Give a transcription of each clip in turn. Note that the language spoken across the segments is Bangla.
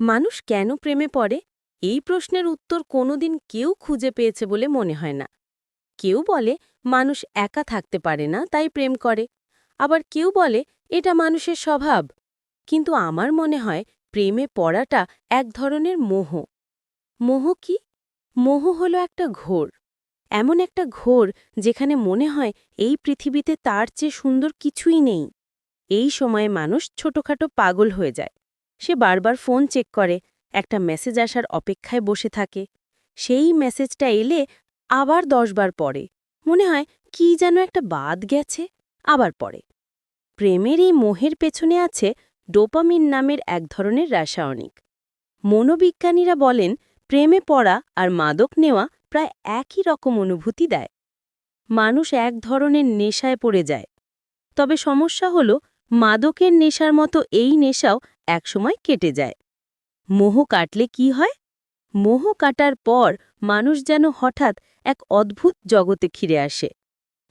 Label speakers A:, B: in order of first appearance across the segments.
A: মানুষ কেন প্রেমে পড়ে? এই প্রশ্নের উত্তর কোনোদিন কেউ খুঁজে পেয়েছে বলে মনে হয় না। কেউ বলে, মানুষ একা থাকতে পারে না, তাই প্রেম করে। আবার কেউ বলে, এটা মানুষের স্বভাব। কিন্তু আমার মনে হয়, প্রেমে পড়াটা এক ধরনের মোহ। মোহ কি? মোহ হলো একটা ঘোর। এমন একটা ঘোর যেখানে মনে হয়, এই পৃথিবীতে তার চেয়ে সুন্দর কিছুই নেই। এই সময়ে মানুষ ছোটখাটো পাগল হয়ে যায়। সে বারবার ফোন চেক করে, একটা মেসেজ আসার অপেক্ষায় বসে থাকে। সেই মেসেজটা এলে আবার দশবার পড়ে। মনে হয়, কি যেন একটা বাদ গেছে, আবার পড়ে। প্রেমের এই মোহের পেছনে আছে ডোপামিন নামের এক ধরনের রাসায়নিক। মনোবিজ্ঞানীরা বলেন, প্রেমে পড়া আর মাদক নেওয়া প্রায় একই রকম অনুভূতি দেয়। মানুষ এক ধরনের নেশায় পড়ে যায়। তবে সমস্যা হল, মাদকের নেশার মতো এই নেশাও একসময় কেটে যায়। মোহ কাটলে কি হয়? মোহ কাটার পর মানুষ যেন হঠাৎ এক অদ্ভুত জগতে ফিরে আসে।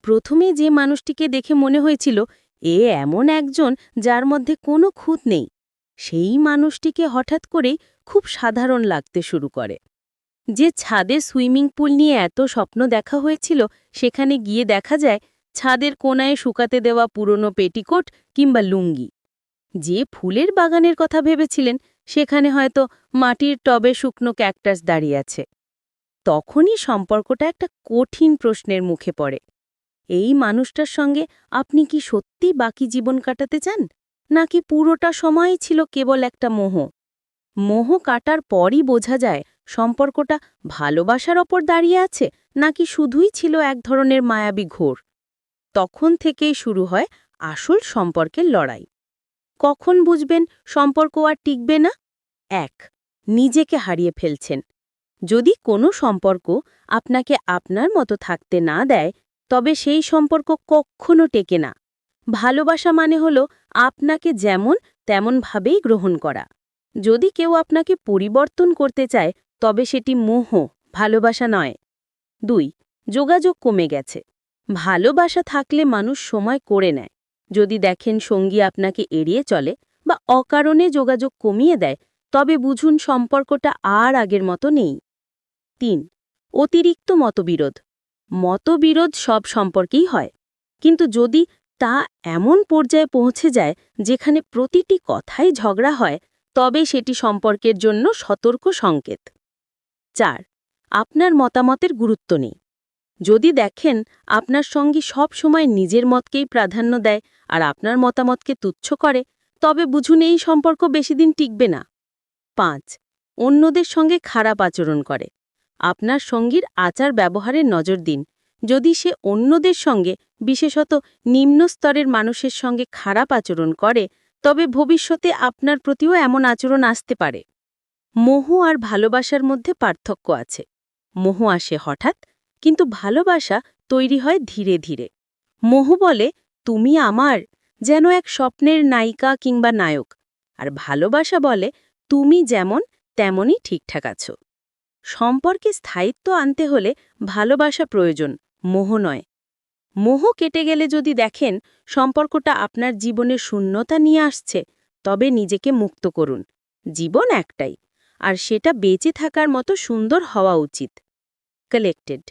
A: প্রথমে যে মানুষটিকে দেখে মনে হয়েছিল, এ এমন একজন যার মধ্যে কোনো খুঁত নেই। সেই মানুষটিকে হঠাৎ করেই খুব সাধারণ লাগতে শুরু করে। যে ছাদে সুইমিং পুল নিয়ে এত স্বপ্ন দেখা হয়েছিল, সেখানে গিয়ে দেখা যায়, ছাদের কোনায় শুকাতে দেওয়া পুরনো পেটিকোট কিংবা লুঙ্গি। যে ফুলের বাগানের কথা ভেবেছিলেন, সেখানে হয়তো মাটির টবে শুকনো ক্যাকটাস দাঁড়িয়ে আছে। তখনই সম্পর্কটা একটা কঠিন প্রশ্নের মুখে পড়ে। এই মানুষটার সঙ্গে আপনি কি সত্যি বাকি জীবন কাটাতে চান? নাকি পুরোটা সময়ই ছিল কেবল একটা মোহ? মোহ কাটার পরই বোঝা যায় সম্পর্কটা ভালোবাসার ওপর দাঁড়িয়ে আছে, নাকি শুধুই ছিল এক ধরনের মায়াবী ঘোর। তখন থেকেই শুরু হয় আসল সম্পর্কের লড়াই। কখন বুঝবেন সম্পর্ক আর টিকবে না? এক, নিজেকে হারিয়ে ফেলছেন। যদি কোনো সম্পর্ক আপনাকে আপনার মতো থাকতে না দেয়, তবে সেই সম্পর্ক কখনো টেকে না। ভালোবাসা মানে হল আপনাকে যেমন তেমনভাবেই গ্রহণ করা। যদি কেউ আপনাকে পরিবর্তন করতে চায়, তবে সেটি মোহ, ভালোবাসা নয়। দুই, যোগাযোগ কমে গেছে। ভালোবাসা থাকলে মানুষ সময় করে নেয়। যদি দেখেন সঙ্গী আপনাকে এড়িয়ে চলে বা অকারণে যোগাযোগ কমিয়ে দেয়, তবে বুঝুন সম্পর্কটা আর আগের মতো নেই। তিন, অতিরিক্ত মতবিরোধ। মতবিরোধ সব সম্পর্কেই হয়। কিন্তু যদি তা এমন পর্যায়ে পৌঁছে যায় যেখানে প্রতিটি কথাই ঝগড়া হয়, তবে সেটি সম্পর্কের জন্য সতর্ক সংকেত। চার, আপনার মতামতের গুরুত্ব নেই। যদি দেখেন, আপনার সঙ্গী সব সময় নিজের মতকেই প্রাধান্য দেয় আর আপনার মতামতকে তুচ্ছ করে, তবে বুঝুন এই সম্পর্ক বেশিদিন টিকবে না। পাঁচ, অন্যদের সঙ্গে খারাপ আচরণ করে। আপনার সঙ্গীর আচার ব্যবহারে নজর দিন। যদি সে অন্যদের সঙ্গে, বিশেষত নিম্ন স্তরের মানুষের সঙ্গে খারাপ আচরণ করে, তবে ভবিষ্যতে আপনার প্রতিও এমন আচরণ আসতে পারে। মোহ আর ভালোবাসার মধ্যে পার্থক্য আছে। মোহ আসে হঠাৎ কিন্তু ভালোবাসা তৈরি হয় ধীরে ধীরে। মোহ বলে, তুমি আমার যেন এক স্বপ্নের নায়িকা কিংবা নায়ক। আর ভালোবাসা বলে, তুমি যেমন, তেমনই ঠিকঠাক আছো। সম্পর্কে স্থায়িত্ব আনতে হলে ভালোবাসা প্রয়োজন, মোহ নয়। মোহ কেটে গেলে যদি দেখেন, সম্পর্কটা আপনার জীবনের শূন্যতা নিয়ে আসছে, তবে নিজেকে মুক্ত করুন। জীবন একটাই, আর সেটা বেঁচে থাকার মতো সুন্দর হওয়া উচিত। কালেক্টেড